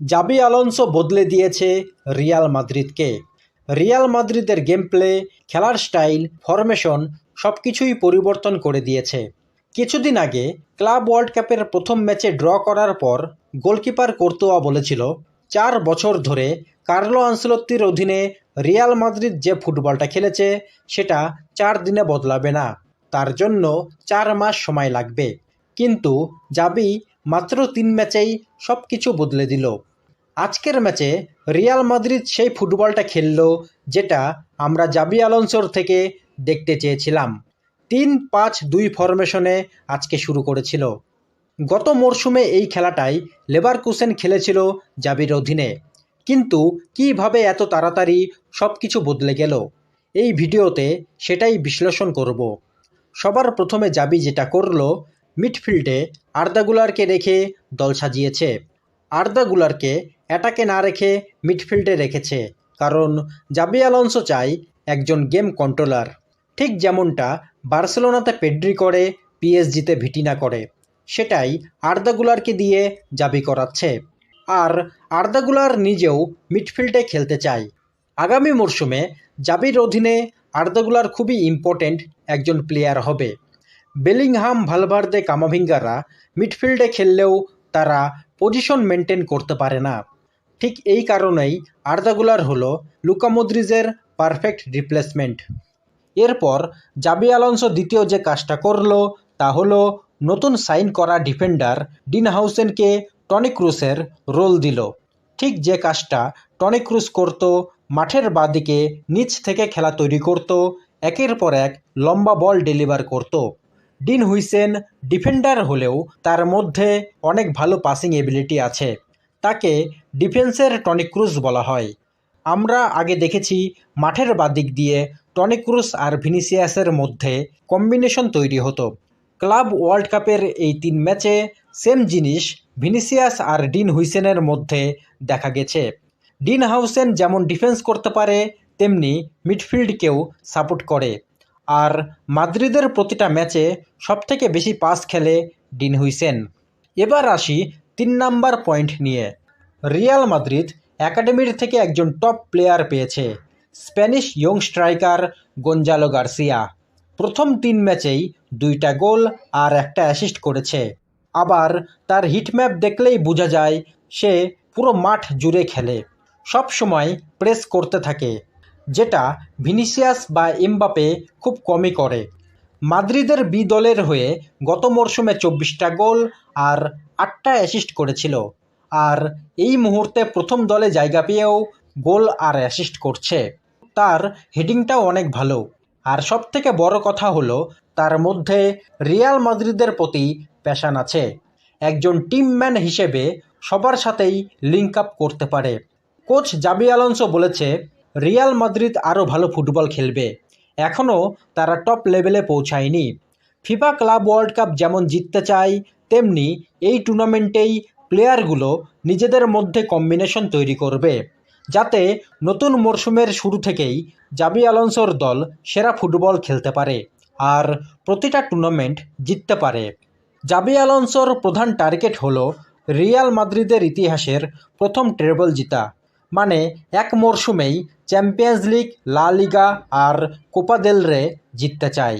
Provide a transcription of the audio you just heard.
জাবি আলোনসো বদলে দিয়েছে রিয়াল মাদ্রিদকে। রিয়াল মাদ্রিদের গেম প্লে খেলার স্টাইল ফরমেশন সব কিছুই পরিবর্তন করে দিয়েছে। কিছুদিন আগে ক্লাব ওয়ার্ল্ড কাপের প্রথম ম্যাচে ড্র করার পর গোলকিপার কর্তোয়া বলেছিল, চার বছর ধরে কার্লো আনসেলত্তির অধীনে রিয়াল মাদ্রিদ যে ফুটবলটা খেলেছে, সেটা চার দিনে বদলাবে না। তার জন্য চার মাস সময় লাগবে। কিন্তু জাবি মাত্র তিন ম্যাচেই সব কিছু বদলে দিল। আজকের ম্যাচে রিয়াল মাদ্রিদ সেই ফুটবলটা খেলল যেটা আমরা জাবি আলনসোর থেকে দেখতে চেয়েছিলাম। তিন পাঁচ দুই ফরমেশনে আজকে শুরু করেছিল। গত মরশুমে এই খেলাটাই লেভারকুসেন খেলেছিল জাবির অধীনে। কিন্তু কীভাবে এত তাড়াতাড়ি সব কিছু বদলে গেল? এই ভিডিওতে সেটাই বিশ্লেষণ করব। সবার প্রথমে জাবি যেটা করল, মিডফিল্ডে আর্দাগুলারকে রেখে দল সাজিয়েছে। আর্দাগুলারকে অ্যাটাকে না রেখে মিডফিল্ডে রেখেছে, কারণ জাবি আলonso চাই একজন গেম কন্ট্রোলার। ঠিক যেমনটা বার্সেলোনাতে পেড্রি করে, পিএসজিতে ভিটিনা করে, সেটাই আর্দাগুলারকে দিয়ে জাবি করাচ্ছে। আর আর্দাগুলার নিজেও মিডফিল্ডে খেলতে চায়। আগামী মরশুমে জাবির অধীনে আর্দাগুলার খুবই ইম্পর্ট্যান্ট একজন প্লেয়ার হবে। বেলিংহাম, ভালভার্দে, কামাভিঙ্গারা মিডফিল্ডে খেললেও তারা পজিশন মেনটেন করতে পারে না। ঠিক এই কারণেই আর্দাগুলার হল লুকা মদ্রিজের পারফেক্ট রিপ্লেসমেন্ট। এরপর জাবি আলonso দ্বিতীয় যে কাজটা করল, তা হল নতুন সাইন করা ডিফেন্ডার ডিন হাউসেনকে টনি ক্রুসের রোল দিল। ঠিক যে কাজটা টনি ক্রুস করত, মাঠের বাদিকে নিচ থেকে খেলা তৈরি করত, একের পর এক লম্বা বল ডেলিভার করত। ডিন হুইসেন ডিফেন্ডার হলেও তার মধ্যে অনেক ভালো পাসিং এবিলিটি আছে। তাকে ডিফেন্সের টনি ক্রুজ বলা হয়। আমরা আগে দেখেছি মাঠের বাদিক দিয়ে টনি ক্রুস আর ভিনিসিয়াসের মধ্যে কম্বিনেশন তৈরি হতো। ক্লাব ওয়ার্ল্ড কাপের এই তিন ম্যাচে সেম জিনিস ভিনিসিয়াস আর ডিন হুইসেনের মধ্যে দেখা গেছে। ডিন হাউসেন যেমন ডিফেন্স করতে পারে, তেমনি মিডফিল্ডকেও সাপোর্ট করে। আর মাদ্রিদের প্রতিটা ম্যাচে সবথেকে বেশি পাস খেলে ডিন হুইসেন। এবার আসি তিন নাম্বার পয়েন্ট নিয়ে। রিয়াল মাদ্রিদ একাডেমির থেকে একজন টপ প্লেয়ার পেয়েছে, Spanish young striker Gonzalo Garcia. প্রথম তিন ম্যাচেই দুইটা গোল আর একটা অ্যাসিস্ট করেছে। আবার তার হিটম্যাপ দেখলেই বোঝা যায়, সে পুরো মাঠ জুড়ে খেলে, সব সময় প্রেস করতে থাকে, যেটা ভিনিসিয়াস বা এমবাপে খুব কমই করে। মাদ্রিদের বি দলের হয়ে গত মরশুমে চব্বিশটা গোল আর আটটা অ্যাসিস্ট করেছিল। আর এই মুহূর্তে প্রথম দলে জায়গা পেয়েও গোল আর অ্যাসিস্ট করছে। তার হেডিংটাও অনেক ভালো। আর সব থেকে বড় কথা হলো, তার মধ্যে রিয়াল মাদ্রিদের প্রতি প্যাশান আছে। একজন টিমম্যান হিসেবে সবার সাথেই লিঙ্ক আপ করতে পারে। কোচ জাবি আলোনসো বলেছে, রিয়াল মাদ্রিদ আরও ভালো ফুটবল খেলবে। এখনও তারা টপ লেভেলে পৌঁছায়নি। ফিফা ক্লাব ওয়ার্ল্ড কাপ যেমন জিততে চায়, তেমনি এই টুর্নামেন্টেই প্লেয়ারগুলো নিজেদের মধ্যে কম্বিনেশন তৈরি করবে। যাতে নতুন মরশুমের শুরু থেকেই জাবি আলোনসোর দল সেরা ফুটবল খেলতে পারে আর প্রতিটা টুর্নামেন্ট জিততে পারে। জাবি আলোনসোর প্রধান টার্গেট হলো রিয়াল মাদ্রিদের ইতিহাসের প্রথম ট্রেবল জিতা মানে এক মরশুমেই চ্যাম্পিয়ন্স লিগ লা লিগা আর কোপা দেল রে জিততে চায়।